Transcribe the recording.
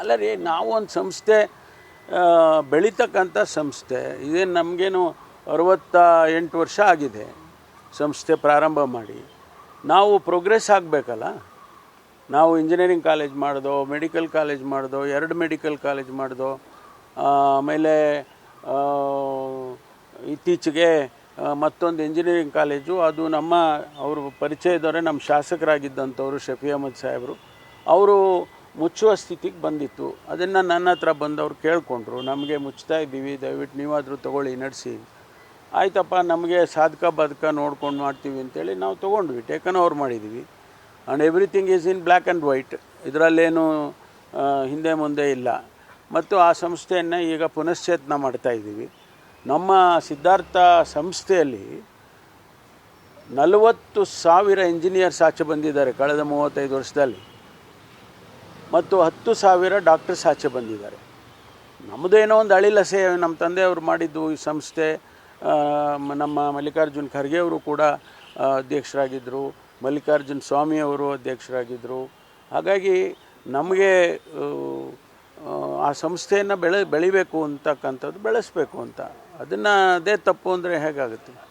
ಅಲ್ಲ ರೀ ನಾವು ಒಂದು ಸಂಸ್ಥೆ ಬೆಳೀತಕ್ಕಂಥ ಸಂಸ್ಥೆ ಇದೇನು ನಮಗೇನು ಅರವತ್ತ ಎಂಟು ವರ್ಷ ಆಗಿದೆ ಸಂಸ್ಥೆ ಪ್ರಾರಂಭ ಮಾಡಿ. ನಾವು ಪ್ರೋಗ್ರೆಸ್ ಆಗಬೇಕಲ್ಲ? ನಾವು ಇಂಜಿನಿಯರಿಂಗ್ ಕಾಲೇಜ್ ಮಾಡ್ದೋ ಮೆಡಿಕಲ್ ಕಾಲೇಜ್ ಮಾಡಿದೋ, ಎರಡು ಮೆಡಿಕಲ್ ಕಾಲೇಜ್ ಮಾಡ್ದೋ ಆಮೇಲೆ ಇತ್ತೀಚೆಗೆ ಮತ್ತೊಂದು ಇಂಜಿನಿಯರಿಂಗ್ ಕಾಲೇಜು ಅದು ನಮ್ಮ ಅವರು ಪರಿಚಯದವರೇ ನಮ್ಮ ಶಾಸಕರಾಗಿದ್ದಂಥವರು ಶಫಿ ಅಹಮದ್ ಸಾಹೇಬರು. ಅವರು ಮುಚ್ಚುವ ಸ್ಥಿತಿಗೆ ಬಂದಿತ್ತು. ಅದನ್ನು ನನ್ನ ಹತ್ರ ಬಂದವರು ಕೇಳಿಕೊಂಡ್ರು. ನಮಗೆ ಮುಚ್ತಾ ಇದ್ದೀವಿ, ದಯವಿಟ್ಟು ನೀವಾದರೂ ತೊಗೊಳ್ಳಿ, ನಡೆಸಿ. ಆಯ್ತಪ್ಪ, ನಮಗೆ ಸಾಧಕ ಬದಕ ನೋಡ್ಕೊಂಡು ಮಾಡ್ತೀವಿ ಅಂತೇಳಿ ನಾವು ತೊಗೊಂಡ್ವಿ. ಟೇಕನ್ ಓವರ್ ಮಾಡಿದ್ದೀವಿ and everything is in black and white ಇದರಲ್ಲೇನು ಹಿಂದೆ ಮುಂದೆ ಇಲ್ಲ. ಮತ್ತು ಆ ಸಂಸ್ಥೆಯನ್ನು ಈಗ ಪುನಶ್ಚೇತನ ಮಾಡ್ತಾ ಇದ್ದೀವಿ. ನಮ್ಮ ಸಿದ್ಧಾರ್ಥ ಸಂಸ್ಥೆಯಲ್ಲಿ ನಲವತ್ತು ಸಾವಿರ ಇಂಜಿನಿಯರ್ಸ್ ಆಚೆ ಬಂದಿದ್ದಾರೆ ಕಳೆದ ಮೂವತ್ತೈದು ವರ್ಷದಲ್ಲಿ. ಮತ್ತು ಹತ್ತು ಸಾವಿರ ಡಾಕ್ಟರ್ಸ್ ಆಚೆ ಬಂದಿದ್ದಾರೆ. ನಮ್ಮದೇನೋ ಒಂದು ಅಳಿಲ ಸೇವೆ ನಮ್ಮ ತಂದೆಯವರು ಮಾಡಿದ್ದು ಈ ಸಂಸ್ಥೆ ನಮ್ಮ ಮಲ್ಲಿಕಾರ್ಜುನ್ ಖರ್ಗೆ ಅವರು ಕೂಡ ಅಧ್ಯಕ್ಷರಾಗಿದ್ದರು. ಮಲ್ಲಿಕಾರ್ಜುನ್ ಸ್ವಾಮಿಯವರು ಅಧ್ಯಕ್ಷರಾಗಿದ್ದರು. ಹಾಗಾಗಿ ನಮಗೆ ಆ ಸಂಸ್ಥೆಯನ್ನು ಬೆಳೆ ಬೆಳಿಬೇಕು ಅಂತಕ್ಕಂಥದ್ದು ಬೆಳೆಸಬೇಕು ಅಂತ. ಅದನ್ನು ಅದೇ ತಪ್ಪು ಅಂದರೆ ಹೇಗಾಗುತ್ತೆ?